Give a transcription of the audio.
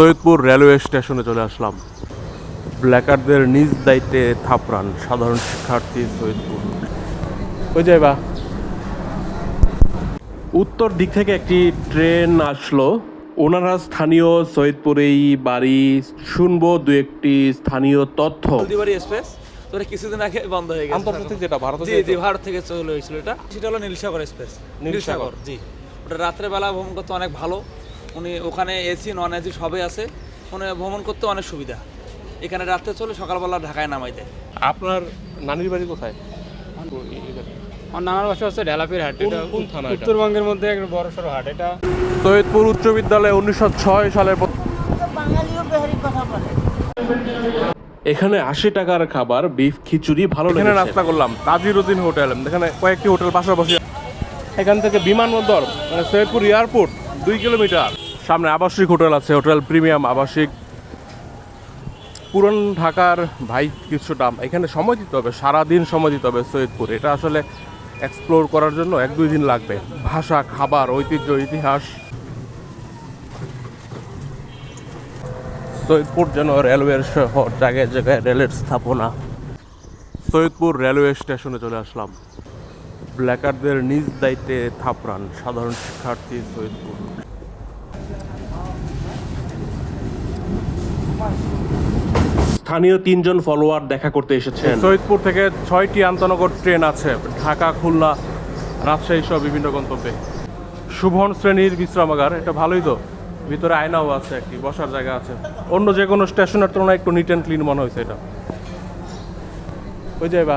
Saidpur railway স্টেশনে চলে আসলাম। ব্ল্যাকারদের নিজ দায়িত্বে থাপড়ান সাধারণ শিক্ষার্থী সৈয়দপুর। ওই যাইবা উত্তর দিক থেকে একটি ট্রেন আসলো। ওনারা স্থানীয় সৈয়দপুরেই বাড়ি শুনব দু একটি স্থানীয় তথ্য। হলদিবাড়ি এক্সপ্রেস তো এটা কিছুদিন আগে বন্ধ হয়ে গেছে। আন্তর্জাতিক যেটা ভারত জি জি ভারত থেকে চলে হয়েছিল এটা। সেটা হলো নীলসাগর এক্সপ্রেস। নীলসাগর জি। ওটা রাত্রেবেলা ভ্রমণ করতে অনেক ভালো। উনি ওখানে এসি নন এসি সবই আছে। মানে ভ্রমণ করতে অনেক সুবিধা। এখানে রাত্রে চলে সকালবেলা ঢাকায় নামাই দেয়। আপনার নানির বাড়ি কোথায়? আমার নানার বাসা হচ্ছে ঢেলাপির হাট। এটা কোন থানা উত্তরবঙ্গের মধ্যে একটা বড় সড়ো হাট। এটা সৈয়দপুর উচ্চ বিদ্যালয়ে উনিশশো ছয় সালের এখানে আশি টাকার খাবার বিফ খিচুড়ি ভালো এখানে নাস্তা করলাম। তাজিরুদ্দিন হোটেল। এখানে কয়েকটি হোটেল পাশাপাশি এখান থেকে বিমানবন্দর মানে সৈয়দপুর এয়ারপোর্ট। দুই কিলোমিটার। সামনে আবাসিক হোটেল আছে, হোটেল প্রিমিয়াম আবাসিক। পুরন ঢাকার ভাই কিছুটা এখানে সময় দিতে হবে, সারাদিন সময় দিতে হবে সৈয়দপুর। এটা আসলে এক্সপ্লোর করার জন্য এক দুই দিন লাগবে। ভাষা, খাবার, ঐতিহ্য, ইতিহাস। সৈয়দপুর যেন রেলওয়ের শহর, জায়গায় জায়গায় রেলের স্থাপনা। সৈয়দপুর রেলওয়ে স্টেশনে চলে আসলাম। ব্ল্যাকারদের নিজ দায়িত্বে থাপড়ান সাধারণ শিক্ষার্থী সৈয়দপুর স্থানীয় তিনজন ফলোয়ার দেখা করতে এসেছেন। সৈয়দপুর থেকে ছয়টি আন্তনগর ট্রেন আছে ঢাকা খুলনা রাজশাহী সহ বিভিন্ন গন্তব্যে। শুভন শ্রেণির বিশ্রামাগার এটা ভালোই তো। ভিতরে আয়নাও আছে একটি বসার জায়গা আছে। অন্য যে কোনো স্টেশনের তুলনায় একটু নিট অ্যান্ড ক্লিন মনে হয়েছে এটা। ওই যাইবা